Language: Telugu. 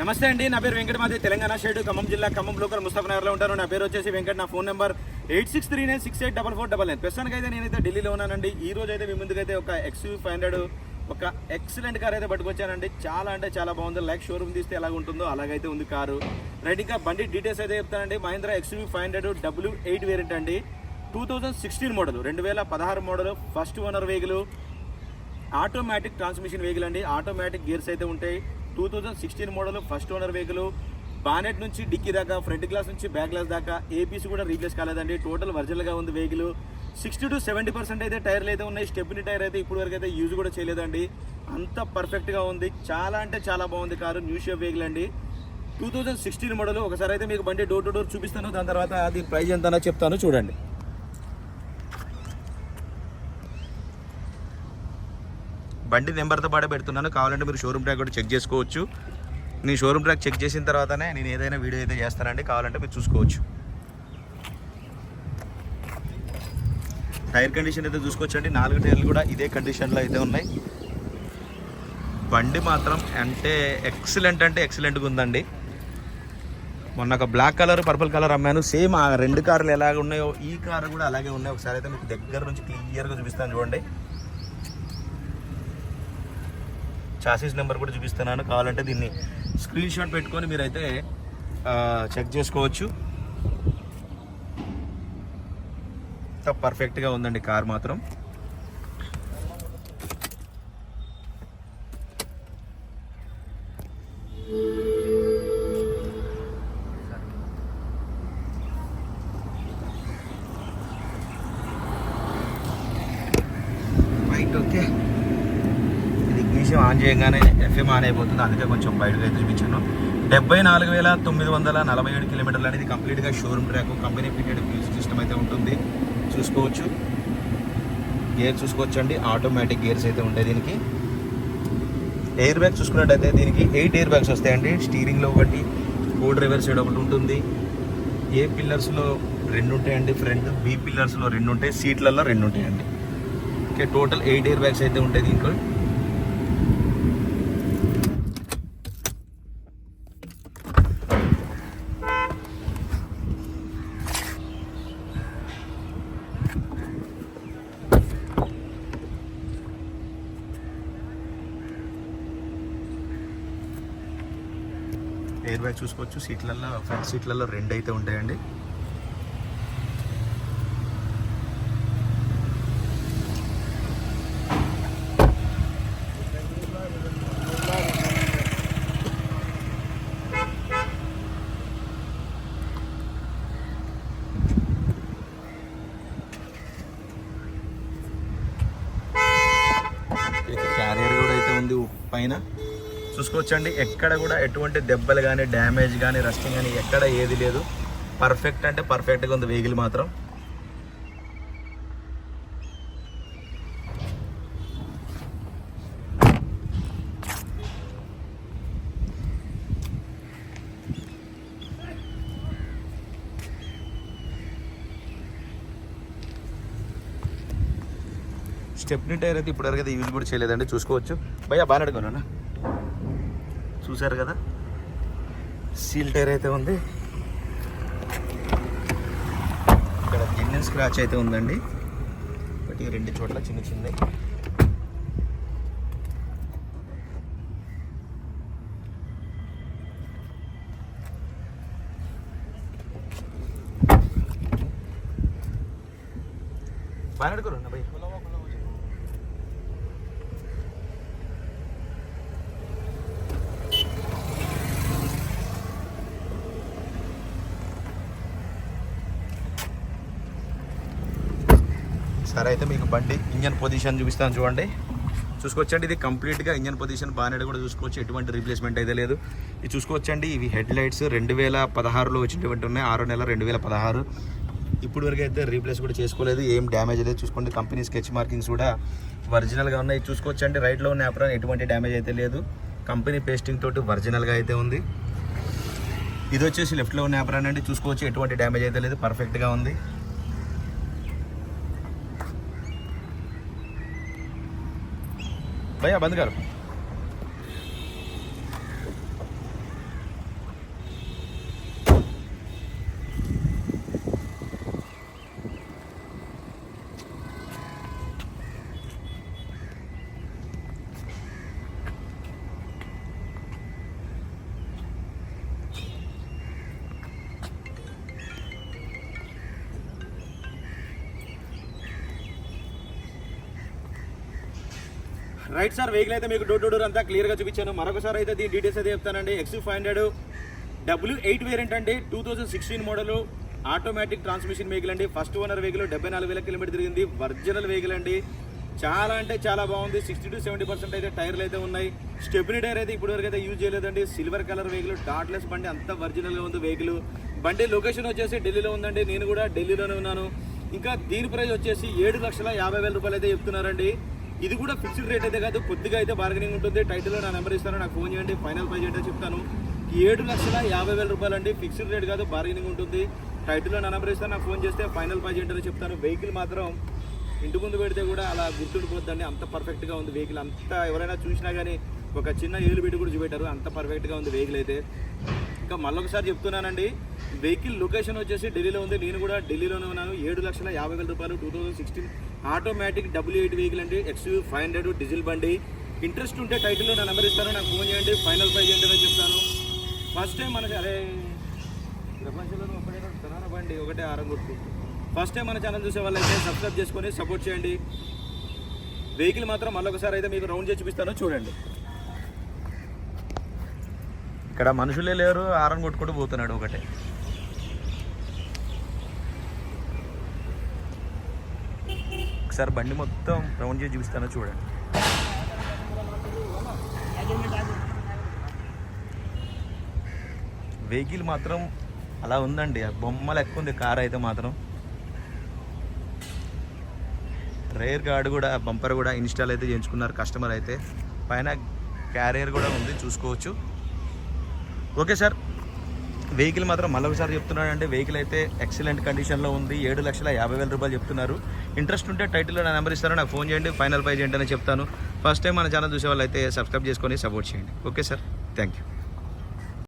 నమస్తే అండి నా పేరు వెంకటమాది తెలంగాణ స్టేట్ ఖమ్మం జిల్లా ఖమ్మం లోకల్ ముస్తఫనగర్లో ఉంటాను. నా పేరు వచ్చేసి వెంకట నా phone number eight six three nine six eight double four double nine. ప్రస్తుతానికి అయితే నేనైతే ఢిల్లీలో ఉన్నానండి. ఈ రోజు అయితే మీ ముందుకైతే ఒక ఎక్స్యూ ఫైవ్ హండ్రెడ్ ఒక ఎక్సలెంట్ కార్ అయితే పట్టుకొచ్చానండి. చాలా అంటే చాలా బాగుంది. లైక్ షోరూమ్ తీస్తే ఎలా ఉంటుందో అలాగైతే ఉంది కారు. రైట్ ఇంకా బండి డీటెయిల్స్ అయితే చెప్తానండి. Mahindra XUV five hundred W eight variant అండి. టూ థౌజండ్ సిక్స్టీన్ మోడల్ రెండు వేల పదహారు model first owner vehicle automatic transmission vehicle అండి. ఆటోమేటిక్ గేర్స్ అయితే ఉంటాయి. Two thousand sixteen model first owner vehicle bonnet నుంచి డిక్కీ దాకా ఫ్రంట్ గ్లాస్ నుంచి బ్యాక్ గ్లాస్ దాకా ఏపీసీ కూడా రీప్లేస్ కాలేదండి. టోటల్ వర్జల్గా ఉంది vehicle sixty to seventy percent అయితే టైర్లు అయితే ఉన్నాయి. స్టెప్ని టైర్ అయితే ఇప్పుడు వరకు అయితే యూజ్ కూడా చేయలేదండి. అంత పర్ఫెక్ట్గా ఉంది. చాలా అంటే చాలా బాగుంది కారు న్యూ షేప్ వెహికల్ అండి. టూ థౌజండ్ సిక్స్టీన్ మోడల్ ఒకసారి అయితే మీకు బండి డోర్ టు డోర్ చూపిస్తాను. దాని తర్వాత అది ప్రైజ్ ఎంత చెప్తాను. చూడండి. బండి నెంబర్తో పాటు పెడుతున్నాను. కావాలంటే మీరు షోరూమ్ ట్రాక్ కూడా చెక్ చేసుకోవచ్చు. నేను షోరూమ్ ట్రాక్ చెక్ చేసిన తర్వాతనే నేను ఏదైనా వీడియో అయితే చేస్తానండి కావాలంటే మీరు చూసుకోవచ్చు. టైర్ కండిషన్ అయితే చూసుకోవచ్చండి. నాలుగు టైర్లు కూడా ఇదే కండిషన్లో అయితే ఉన్నాయి. బండి మాత్రం అంటే ఎక్సలెంట్ అంటే ఎక్సలెంట్గా ఉందండి. మొన్న ఒక బ్లాక్ కలర్ పర్పుల్ కలర్ అమ్మాను. సేమ్ ఆ రెండు కార్లు ఎలాగ ఉన్నాయో ఈ కారు కూడా అలాగే ఉన్నాయి. ఒకసారి అయితే మీకు దగ్గర నుంచి క్లియర్గా చూపిస్తాను చూడండి. చాసీస్ నెంబర్ కూడా చూపిస్తున్నాను. కావాలంటే దీన్ని స్క్రీన్ షాట్ పెట్టుకొని మీరైతే చెక్ చేసుకోవచ్చు. పర్ఫెక్ట్గా ఉందండి కార్ మాత్రం. రైట్ ఓకే ఇది ఆన్ చేయగానే ఎఫ్ఎం ఆన్ అయిపోతుంది. అందుకే కొంచెం బయటకు అయితే చూపించాను. డెబ్బై నాలుగు వేల తొమ్మిది వందల నలభై ఏడు కిలోమీటర్లు అనేది కంప్లీట్గా showroom track company fitted fuse system అయితే ఉంటుంది. చూసుకోవచ్చు. గేర్ చూసుకోవచ్చండి. ఆటోమేటిక్ గేర్స్ అయితే ఉంటాయి దీనికి. ఎయిర్ బ్యాగ్ చూసుకున్నట్టయితే దీనికి ఎయిట్ ఎయిర్ బ్యాగ్స్ వస్తాయండి. స్టీరింగ్లో ఒకటి కో డ్రైవర్ సైడ్ ఒకటి ఉంటుంది. ఏ పిల్లర్స్లో రెండు ఉంటాయండి ఫ్రంట్ బి పిల్లర్స్లో రెండు ఉంటాయి సీట్లలో రెండు ఉంటాయండి. Okay total eight air bags అయితే ఉంటాయి దీంట్లో. ఎయిర్ బ్యాగ్ చూసుకోవచ్చు. సీట్లలో ఫ్రంట్ సీట్లలో రెండు అయితే ఉంటాయండి. క్యారియర్ కూడా అయితే ఉంది. పైన చూసుకోవచ్చండి. ఎక్కడ కూడా ఎటువంటి దెబ్బలు కానీ డ్యామేజ్ కానీ రస్టింగ్ కానీ ఎక్కడ ఏది లేదు. పర్ఫెక్ట్ అంటే పర్ఫెక్ట్గా ఉంది వెహికల్ మాత్రం. స్టెప్నీ టైర్ అయితే ఇప్పటివరకు అయితే యూజ్ కూడా చేయలేదండి. చూసుకోవచ్చు. భయ్యా బాగా అడుగునా చూసారు కదా? సీల్ టైర్ అయితే ఉంది. ఇక్కడ ఇంజన్ స్క్రాచ్ అయితే ఉందండి. ఒకటి రెండు చోట్ల చిన్న చిన్న. బాగా అడుగురు భయ్ సరే అయితే మీకు బండి ఇంజన్ పొజిషన్ చూపిస్తాను చూడండి. చూసుకోవచ్చండి ఇది కంప్లీట్గా ఇంజన్ పొజిషన్ బాగానే కూడా చూసుకోవచ్చు ఎటువంటి రీప్లేస్మెంట్ అయితే లేదు. ఇది చూసుకోవచ్చండి ఇవి హెడ్ లైట్స్ రెండు వేల పదహారులో వచ్చినటువంటి ఉన్నాయి ఆరో నెల రెండు వేల పదహారు. ఇప్పుడు వరకు అయితే రీప్లేస్ కూడా చేసుకోలేదు ఏం డ్యామేజ్ లేదు. చూసుకోండి కంపెనీ స్కెచ్ మార్కింగ్స్ కూడా ఒరిజినల్గా ఉన్నాయి. చూసుకోవచ్చండి రైట్లో ఉన్న యాప్రాన్ ఎటువంటి డ్యామేజ్ అయితే లేదు. కంపెనీ పేస్టింగ్ తోటి ఒరిజినల్గా అయితే ఉంది. ఇది వచ్చేసి లెఫ్ట్లో ఉన్న యాప్రాన్ అండి. చూసుకోవచ్చు ఎటువంటి డ్యామేజ్ అయితే లేదు పర్ఫెక్ట్గా ఉంది. భయ్యా బంద్ గారు. రైట్ సార్ వెహికల్ అయితే మీకు డోర్ టు డోర్ అంతా క్లియర్గా చూపించాను. మరొకసారి అయితే దీని డీటెయిల్స్ అయితే చెప్తానండి. X five hundred W eight variant అండి. Two thousand sixteen model automatic transmission vehicle అండి. ఫస్ట్ ఓనర్ వెహికల్ డెబ్బై నాలుగు వేల కిలోమీటర్ తిరిగింది. ఒరిజినల్ వెహికల్ అండి. చాలా అంటే చాలా బాగుంది. సిక్స్టీ టు సెవెంటీ పర్సెంట్ అయితే టైర్లు అయితే ఉన్నాయి. స్టెబిలి టైర్ అయితే ఇప్పటివరకు అయితే యూజ్ చేయలేదండి. సిల్వర్ కలర్ వెహికల్ డాట్లెస్ బండి అంత ఒరిజినల్గా ఉంది వెహికల్ బండి లొకేషన్ వచ్చేసి ఢిల్లీలో ఉందండి. నేను కూడా ఢిల్లీలోనే ఉన్నాను. ఇంకా దీని ప్రైస్ వచ్చేసి ఏడు లక్షల యాభై వేల రూపాయలు అయితే చెప్తున్నారండి. ఇది కూడా ఫిక్స్డ్ రేట్ అయితే కాదు కొద్దిగా అయితే బార్గెనింగ్ ఉంటుంది. టైటిల్లో నా నెంబర్ ఇస్తాను నాకు ఫోన్ చేయండి ఫైనల్ ప్రైజ్ ఏంటో చెప్తాను. ఏడు లక్షల యాభై వేల రూపాయలు అండి ఫిక్స్డ్ రేట్ కాదు బార్గెనింగ్ ఉంటుంది. టైటిల్లో నా నెంబర్ ఇస్తాను నాకు ఫోన్ చేస్తే ఫైనల్ ప్రైజ్ ఏంటో చెప్తాను. వెహికల్ మాత్రం ఇంటి ముందు పెడితే కూడా అలా గుర్తుండిపోద్దండి. అంత పర్ఫెక్ట్గా ఉంది వెహికల్ అంత ఎవరైనా చూసినా కానీ ఒక చిన్న ఏలు పెట్టి కూడా చూపెట్టారు. అంత పర్ఫెక్ట్గా ఉంది వెహికల్ అయితే. ఇంకా మళ్ళొకసారి చెప్తున్నానండి. వెహికల్ లొకేషన్ వచ్చేసి ఢిల్లీలో ఉంది. నేను కూడా ఢిల్లీలోనే ఉన్నాను. ఏడు లక్షల యాభై వేల రూపాయలు two thousand sixteen automatic W eight vehicle అండి. ఎక్స్ ఫైవ్ హండ్రెడ్ డీజిల్ బండి. ఇంట్రెస్ట్ ఉంటే టైటిల్లో నా నెంబర్ ఇస్తాను. నాకు ఫోన్ చేయండి. ఫైనల్ ప్రైజ్ ఏంటో చెప్తాను. ఫస్ట్ టైం మనకి అరే ప్రపంచంలో ఒకటే ధనాన బండి. ఒకటే ఆరం గుర్తు. ఫస్ట్ టైం మన ఛానల్ చూసే వాళ్ళైతే సబ్స్క్రైబ్ చేసుకొని సపోర్ట్ చేయండి. వెహికల్ మాత్రం మళ్ళొకసారి అయితే మీకు రౌండ్ చేసి చూపిస్తాను. చూడండి. ఇక్కడ మనుషులే లేరు ఆరం కొట్టుకుంటూ పోతున్నాడు ఒకటే. ఒకసారి బండి మొత్తం రౌండ్ చేసి చూపిస్తాను చూడండి. వెహికల్ మాత్రం అలా ఉందండి. బొమ్మలు బొమ్మ ఉంది కార్ అయితే మాత్రం. రేర్ గార్డ్ కూడా బంపర్ కూడా ఇన్స్టాల్ అయితే చేయించుకున్నారు కస్టమర్ అయితే. పైన క్యారియర్ కూడా ఉంది చూసుకోవచ్చు. Okay sir. వెహికల్ మాత్రం మళ్ళొకసారి చెప్తున్నాడంటే వెహికల్ అయితే ఎక్సలెంట్ కండిషన్లో ఉంది. ఏడు లక్షల యాభై వేల రూపాయలు చెప్తున్నారు. ఇంట్రెస్ట్ ఉంటే టైటిల్లో నా నెంబర్ ఇస్తాను నాకు ఫోన్ చేయండి. ఫైనల్ ప్రైజ్ అని చెప్తాను. ఫస్ట్ టైం మన ఛానల్ చూసే వాళ్ళు అయితే సబ్స్క్రైబ్ చేసుకొని సపోర్ట్ చేయండి. Okay sir. Thank you